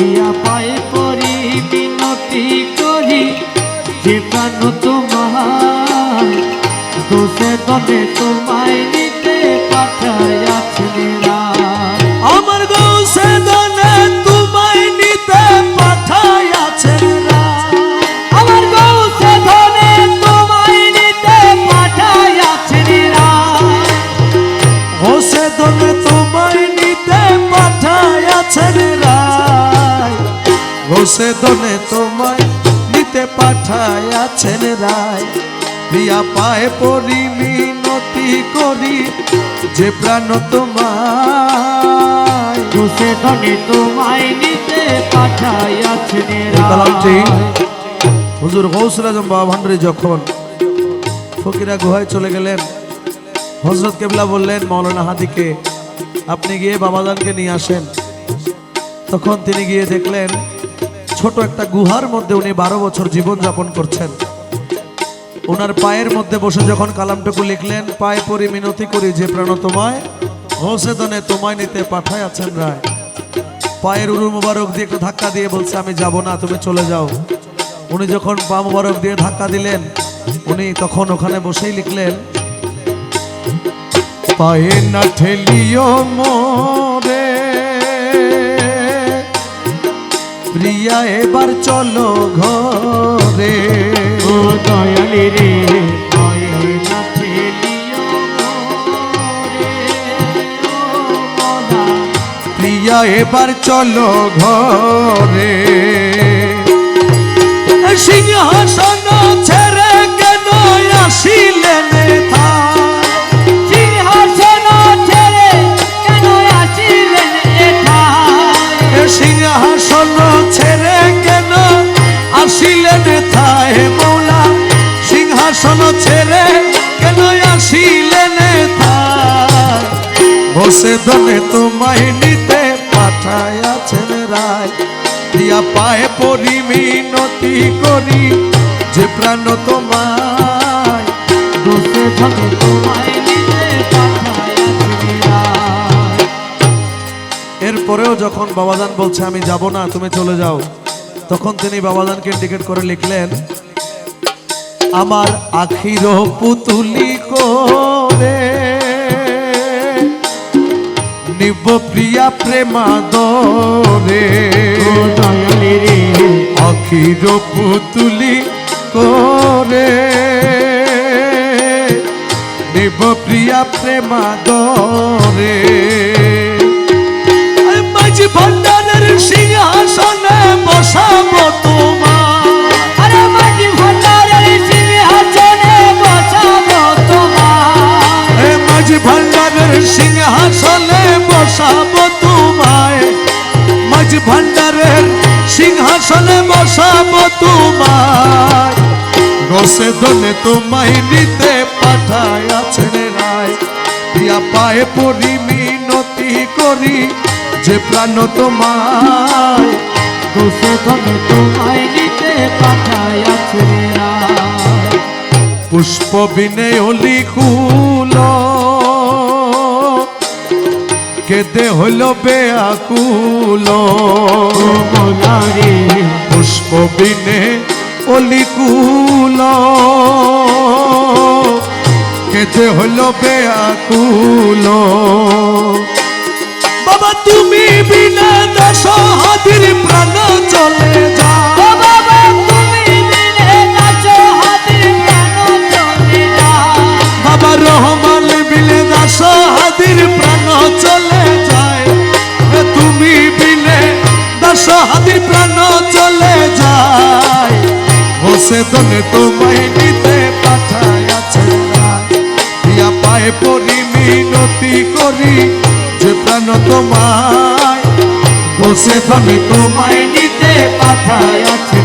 দিয়া পায়ে পরি বিনতি করি। যে প্রাণ তোমার দোষে দলে তোমায় নিতে পাঠাইয়াছেন রাম আমার তোমায় নিতে তোমায় নিতে হোসে হোসে দনে তোমায় নিতে পাঠাইয়াছেন রায়। প্রিয়া পায়ে পরি মিনতি করি যে প্রাণ তোমায়। দোষে তোমায় নিতে পাঠাইয়াছেন কালামটি হুজুর গৌসুল আজম বাবা ভান্ডারি যখন ফকিরা গুহায় চলে গেলেন হজরত কেবলা বললেন মৌলানা হাদিকে আপনি গিয়ে বাবাজানকে নিয়ে আসেন। তখন তিনি গিয়ে দেখলেন ছোট একটা গুহার মধ্যে উনি বারো বছর জীবন যাপন করছেন। ওনার পায়ের মধ্যে বসে যখন কালামটুকু লিখলেন, পায়ে পরি মিনতি করি যে প্রাণ তোমায় হোসেদনে তোমায় নিতে পাঠায় আছেন রায়। পায়ের উরু মুবারক দিয়ে একটু ধাক্কা দিয়ে বলছে, আমি যাব না, তুমি চলে যাও। উনি যখন পা মুবারক দিয়ে ধাক্কা দিলেন, উনি তখন ওখানে বসেই লিখলেন, পায়ে না ঠেলিও মোরে প্রিয়া এবার চলো ঘরে। ও দয়ালি রে। প্রিয়া এবার চলো ঘরে। সিংহাসন এ সিংহাসন ছেড়ে কেন? আসিলেন থায় মৌলা? সিংহাসন ছেড়ে কেন আসিলেন থায় বসে দনে তোমায় নিতে পাঠায় আছেন রায়। দিয়া পায়ে পরি মিনতি করি, যে প্রাণ তোমায়। দোষে ধনে তোমায় এরপরেও যখন বাবাজান বলছে, আমি যাব না, তুমি চলে যাও, তখন তিনি বাবাজানকে ইন্ডিকেট করে লিখলেন, আমার আখির পুতুলি করে? নিব প্রিয়া প্রেমা দরে আখির পুতুলি করে? নিব প্রিয়া প্রেমা দরে মাঝি সিংহাসনে বসাবো তোমার। আরে মাঝি সিংহাসনে বসাবো তোমার। মাঝি ভান্ডারের সিংহাসনে বসাবো তোমায়। মাঝি ভান্ডারের সিংহাসনে বসাবো তোমায়। রসে দনে তোমায় নিতে পাঠায় আছেন রায়। দিয়া পায়ে পরি মিনতি করি যে প্রাণ তোমায় দোষে ধনে তোমায় নিতে পাঠাইয়াছেন রাম। পুষ্প বিনে অলি কুল কেদে হইল বেআকুল ও মৌলা পুষ্প বিনে অলি কুল কেদে হইল বেআকুল বাবা তুমি বিনা দাস হাতির প্রাণ চলে বাবা রহমান বিলে দাস হাতির প্রাণ চলে যায়। তুমি বিলে দাস হাতির প্রাণ চলে যায়। হোসে দনে তোমায় নিতে পাঠায় আছে পায়ে পরি মিনতি করি। যে প্রাণ তোমায় বসে দনে তোমায় নিতে পাঠায় আছে